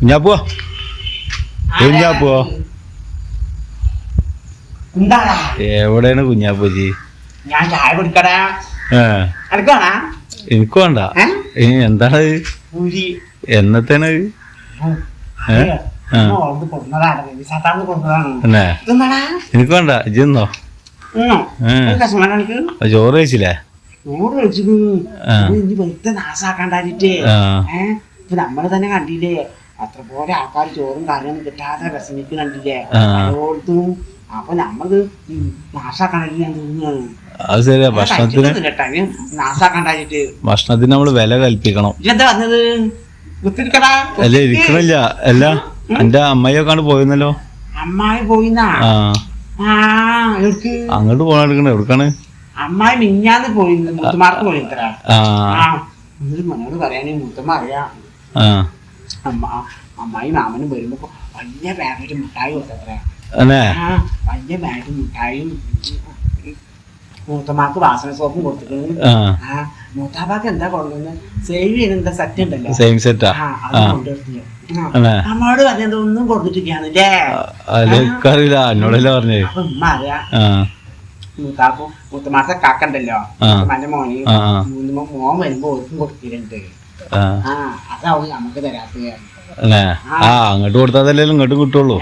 കുഞ്ഞാപ്പോ കുഞ്ഞാപ്പോ എന്താടാ എവിടെയാണ് കുഞ്ഞാപ്പൂജി ഞാൻ ചായ കുടിക്കടാ. എനിക്ക് വേണ്ട. എന്താണ് പൂരി. എന്നത്തേണ്? ഏ? ആ. കൊടുക്കുന്നതാണ് വിസാത്താന്ന് കൊടുക്കുന്നതാണ് എന്നേ ഇതെന്താടാ എനിക്ക് വേണ്ട. എനിക്ക് ചോറ് കഴിച്ചില്ലേ? ചോറ് കഴിച്ചു വെറുതെ നാസാക്കാണ്ടായിട്ട്. നമ്മൾ തന്നെ കണ്ടില്ലേ. അത്ര പോലെ ആൾക്കാർ ചോറും കാര്യമൊന്നും കിട്ടാതെ വിഷമിക്കുന്നുണ്ടല്ലേ. ഓർത്തും അപ്പൊ നമ്മൾ നാശാക്കണ്ടായിട്ട് ഞാൻ തോന്നുന്നു അത് ശരിയാ. ഭക്ഷണത്തിന് നാശാക്കണ്ടായിട്ട് ഭക്ഷണത്തിന് നമ്മൾ വില കൽപ്പിക്കണം. വന്നത്? അല്ല ഇരിക്കണില്ല. അല്ല എന്റെ അമ്മയൊക്കെയാണ് പോയിരുന്നല്ലോ. അമ്മായി പോയിന്നാ? അങ്ങോട്ട് പോകാൻ എടുക്കണേ. എടുക്കാണ് അമ്മായി മിഞ്ഞാന്ന് പോയി. മുത്തുമാർക്ക് പോയിത്ര ആ. എന്നിട്ട് മനോട് പറയാനേ. മുത്തമ്മ അറിയാം. അമ്മ അമ്മായി മാമനും വരുമ്പോ വലിയ ബാഗിൽ മിഠായി കൊടുത്തത്രേ. അല്ലേ? വലിയ ബാഗിൽ മിഠായും മൂത്തമാക്ക് വാസന സോപ്പും കൊടുത്തിട്ടുണ്ട്. മൂത്താപ്പാക്ക് എന്താ കൊണ്ടുവന്ന് സേവ് ചെയ്യുന്ന എന്താ സത്യം ഉണ്ടല്ലോ. സെയിം സെറ്റാ അമ്മോട് പറഞ്ഞത് ഒന്നും കൊടുത്തിട്ടില്ലാന്നില്ലേ അല്ല എനിക്കറിയില്ല എന്നോടല്ലേ പറഞ്ഞേ? ഉമ്മ അറിയാം. മൂത്താപ്പും മൂത്തമാസ കാക്കണ്ടല്ലോ. മന്റെ മോന്. മൂന്ന് മോൻ വരുമ്പോ ഓർക്കും കൊടുത്തിട്ടുണ്ട്. ആ. അല്ലേ? അങ്ങോട്ട് കൊടുത്താലല്ലേ ഇങ്ങോട്ട് കിട്ടുള്ളൂ.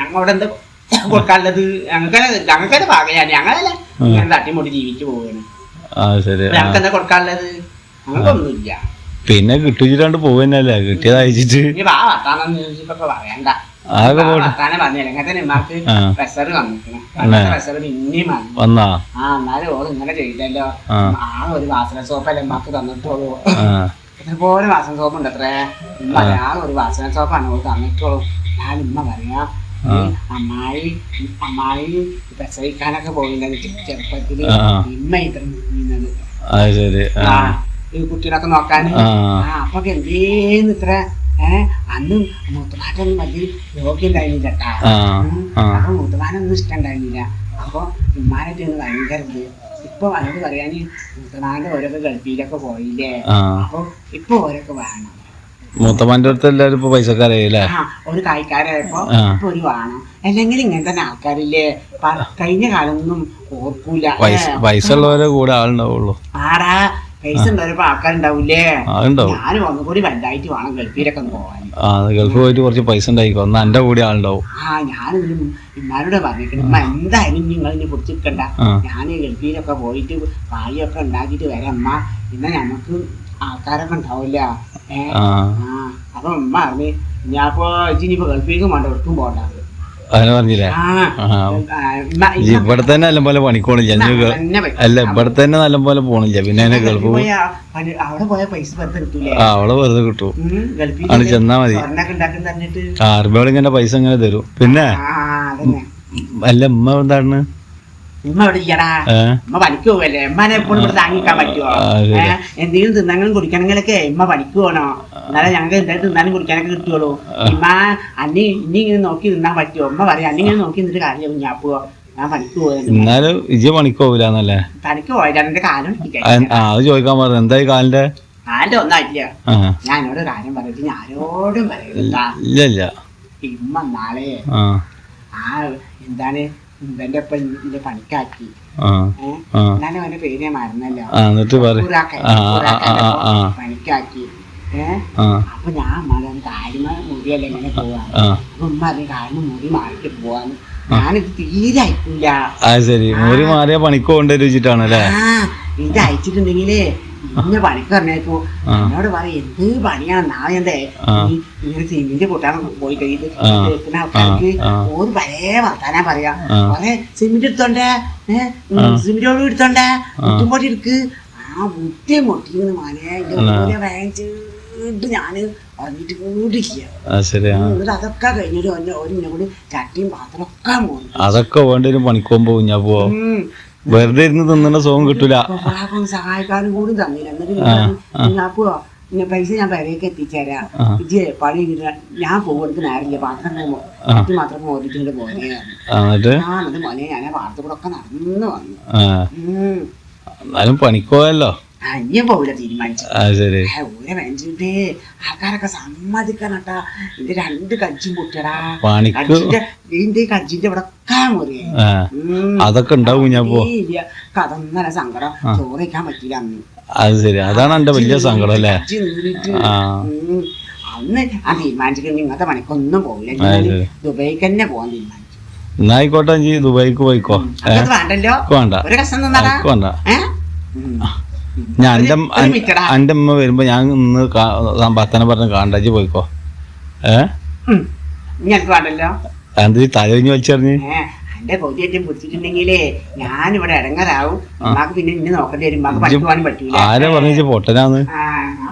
കൊടുക്കാനുള്ളത്? ഞങ്ങൾക്ക് ഞങ്ങൾക്കത് പാകയാണ് ഞങ്ങളല്ല തട്ടിമുട്ടി ജീവിച്ചു പോവുകയാണ്. ഞങ്ങൾക്ക് എന്താ കൊടുക്കാനുള്ളത്? ഞങ്ങൾക്കൊന്നുമില്ല. പിന്നെ കിട്ടിച്ചിട്ടാണ്ട് പോവന്നല്ലേ? കിട്ടിയത് അയച്ചിട്ട്. വന്നു. ആ എന്നാലും ഓൾ ഇങ്ങനെ ചെയ്തല്ലോ. ആ. ഒരു വാസന സോപ്പല്ലേ ഉമ്മാക്ക് തന്നിട്ടുള്ളൂ. ഇതുപോലെ വാസന സോപ്പ് ഉണ്ട് അത്രേ ഉമ്മ ഒരു വാസന സോപ്പാണ് അവൾ തന്നിട്ടുള്ളൂ. ഞാൻ ഉമ്മ പറയാ. അമ്മായി അമ്മായി പ്രസവിക്കാനൊക്കെ പോകുന്നത് ചെറുപ്പത്തിൽ ഉമ്മ ഇത്ര നിന്നത് ഈ കുട്ടീനൊക്കെ നോക്കാൻ. ആ. അപ്പൊ എന്തേന്ന് ഇത്ര ഏഹ് അന്നും മുത്തമാറ്റൊന്നും വലിയ യോഗ്യം ഉണ്ടായിരുന്നില്ല കേട്ടാ. ഇഷ്ടം അപ്പൊ മുത്തമാനൊന്നും ഇഷ്ടണ്ടായിരുന്നില്ല അപ്പൊ ഉമ്മാനായിട്ട് ഭയങ്കര ഇപ്പൊ അവനോട് പറയാന് മൂത്തമാന്റെ ഓരോക്കെ ഗൾഫിയിലൊക്കെ പോയില്ലേ? അപ്പൊ ഇപ്പൊ ഓരോക്കെ വേണം. മൂത്തമാന്റെ അടുത്ത് എല്ലാരും ഇപ്പൊ പൈസക്കാരായില്ലേ ഒരു കായ്ക്കാരായപ്പോ ഇപ്പൊ ഒരു വേണം. അല്ലെങ്കിൽ ഇങ്ങനെ തന്നെ ആൾക്കാരില്ലേ കഴിഞ്ഞ കാലൊന്നും ഓർക്കൂല. ഉള്ളവരെ കൂടെ ആളുണ്ടാവുള്ളൂ. ആടാ പൈസ ഉണ്ടായപ്പോ ആൾക്കാരുണ്ടാവൂലേ അതുണ്ടാവും ഞാനും ഒന്നും കൂടി വലുതായിട്ട് വേണം ഗൾഫിയിലൊക്കെ ഒന്ന് പോവാൻ. ആ ഗൾഫ് പോയിട്ട് കുറച്ച് പൈസ ഉണ്ടായിക്കോ? എന്നാ എന്റെ കൂടെ ആളുണ്ടാവും. ആ ഞാനിതിന് ഇമ്മാരോട് പറഞ്ഞിരിക്കണം ഇമ്മ എന്തായാലും നിങ്ങൾ ഇനി പിടിച്ചിരിക്കണ്ട. ആ. ഞാൻ ഗൾഫിയിലൊക്കെ പോയിട്ട് പാലിയൊക്കെ ഉണ്ടാക്കിട്ട് വരാം അമ്മ ഇന്ന നമുക്ക് ആൾക്കാരൊക്കെ ഉണ്ടാവില്ല. ആ. അപ്പൊ ഉമ്മ അറിഞ്ഞ് ഞാനിപ്പോ ഇപ്പൊ ഗൾഫിലേക്ക് വേണ്ട ഒട്ടും പോകണ്ട അങ്ങനെ പറഞ്ഞില്ലേ? ഇവിടെ തന്നെ നല്ല പോലെ പണിക്കോണില്ല. അല്ല ഇവിടെ തന്നെ നല്ല പോലെ പോണില്ല. പിന്നെ അതിനെ ഗൾഫ് ഗൾഫിൽ അവിടെ വെറുതെ അവളെ കിട്ടും. ആണ് ചെന്നാ മതി. സ്വർണൊക്കെ ഉണ്ടാക്കി തന്നിട്ട് ആ അറബികൾ ഇങ്ങനെ പൈസ ഇങ്ങനെ തരും. പിന്നെ അല്ല ഉമ്മ എന്താണ് ഉമ്മ ഏ? ഉമ്മ പണിക്ക് പോവല്ലേ? ഉമ്മനെ എപ്പോഴും ഇവിടെ താങ്ങിക്കാൻ പറ്റുമോ എന്തെങ്കിലും തിന്നാനും കുടിക്കണമെങ്കിലൊക്കെ ഉമ്മ പണിക്ക് പോകണോ? എന്നാലേ ഞങ്ങൾക്ക് എന്തായാലും തിന്നാനും കുടിക്കാനൊക്കെ കിട്ടുള്ളൂ ഉമ്മ അന്നി ഇനി ഇങ്ങനെ നോക്കി തിന്നാൻ പറ്റുമോ ഉമ്മ പറയാം അന്നി ഇങ്ങനെ നോക്കി നിന്നിട്ട് കാര്യം എന്നാലും പണിക്ക് പണിക്ക് എന്റെ കാലം അത് ചോദിക്കാൻ പറഞ്ഞു എന്തായി കാലിന്റെ? കാലിന്റെ ഒന്നായിട്ടില്ല. ആ. ഞാൻ എന്നോട് കാര്യം പറഞ്ഞിട്ട് ഞാൻ ആരോടും ഇല്ല ഇമ്മ നാളെ ആ എന്താണ് ഇവന്റെ ഒപ്പം എന്റെ പണിക്കാക്കി. എന്നാലും അവന്റെ പേര് ഞാൻ മറന്നല്ലോ. പണിക്കാക്കി. അപ്പൊ ഞാൻ അമ്മ കാര്യം മുറിയല്ല ഇങ്ങനെ പോവാ? അപ്പൊ ഉമ്മ അത് കാര്യം മുറി മാറിട്ട് പോവാന്ന്. ഞാനിത് തീരെ അയക്കില്ല ശരി. മുറി മാറിയ പണിക്കോണ്ടേ രുചിട്ടാണല്ലേ ഇത് അയച്ചിട്ടുണ്ടെങ്കിലേ ഇന്ന പണിക്ക് പറഞ്ഞപ്പോ. എന്നോട് പറയും എന്ത് പണിയാണ്? നാളെന്തേ ഈ ഇങ്ങനെ സിമെന്റ് കൂട്ടാൻ പോയി കഴിഞ്ഞിട്ട് ആൾക്കാർക്ക്. ഒരു പഴയ വർത്താനാ പറയാ. കൊറേ സിമെന്റ് എടുത്തോണ്ടേ? സിമിന്റോട് എടുത്തോണ്ടേ? മുട്ടുമ്പോട്ട് എടുക്ക് ആ മുട്ടേ മുട്ടിന്ന് മനെ ഇതുപോലെ വാങ്ങിച്ചിട്ട് ഞാൻ പറഞ്ഞിട്ട് എന്നിട്ട് അതൊക്കെ കഴിഞ്ഞിട്ട് ഒരു ഇന്നെ കൂടി ചട്ടിയും പാത്രം ഒക്കെ പോകും അതൊക്കെ വേണ്ടി വരും പണിക്ക് ഞാൻ പോവോ വെറുതെ ഇരുന്ന് തിന്നണ സോങ് കിട്ടൂല. സഹായക്കാരും സഹായിക്കാനും കൂടി തന്നില്ല. എന്നിട്ട് പിന്നെ പൈസ ഞാൻ പെരേക്ക് എത്തിച്ചേരാ. ഇജ്ജ് പണി ഞാൻ പോകുന്നത് നേരില്ല പാത്രം മാത്രം ഓടിച്ചിട്ട് പോരെ ഞാനത് മോനെ ഞാൻ ആ വാർത്ത കൂടെ ഒക്കെ നടന്നു വന്നു. എന്നാലും പണിക്ക് ഇനിയും പോവില്ല തീരുമാനിച്ചു. ഊരെ വേണ്ടിട്ട് ആൾക്കാരൊക്കെ സമ്മതിക്കണട്ടാ ഇത് രണ്ട് കജ്ജും കജ്ജിന്റെ ഇതിന്റെ കജ്ജിന്റെ ഇവിടെ മുറിയെ അതൊക്കെ ഉണ്ടാവും ഞാൻ കഥന്നല്ല സങ്കടം. ചോറിക്കാൻ പറ്റില്ല അന്ന്. അത് ശരി. അതാണ് എന്റെ വലിയ സങ്കടം അല്ലേ. അന്ന് ആ തീരുമാനിച്ചിട്ട് ഇങ്ങനത്തെ പണിക്കൊന്നും ശരി. ദുബൈക്ക് തന്നെ പോകാൻ തീരുമാനിച്ചു. എന്നാ ആയിക്കോട്ടെ ദുബായിക്ക് പോയിക്കോ. വേണ്ടല്ലോ? വേണ്ട. വേണ്ട. ഞാൻ എന്റെ എന്റെ. എന്റെ അമ്മ വരുമ്പോ ഞാൻ ഇന്ന് ഭർത്താനെ പറഞ്ഞ കാണ്ടാജി പോയിക്കോ. ഏ? തലഞ്ഞു വലിച്ചറിഞ്ഞ്? എന്ത് വലിച്ചെറിഞ്ഞ് എന്റെ കൊതിയേറ്റം പിടിച്ചിട്ടുണ്ടെങ്കിലേ ഞാനിവിടെ ഇടങ്ങറാവും. പിന്നെ ഇന്നെ നോക്കേണ്ടി വരും. പറ്റൂല ആരെ പറഞ്ഞു പൊട്ടനാന്ന്? ആ ഞാൻ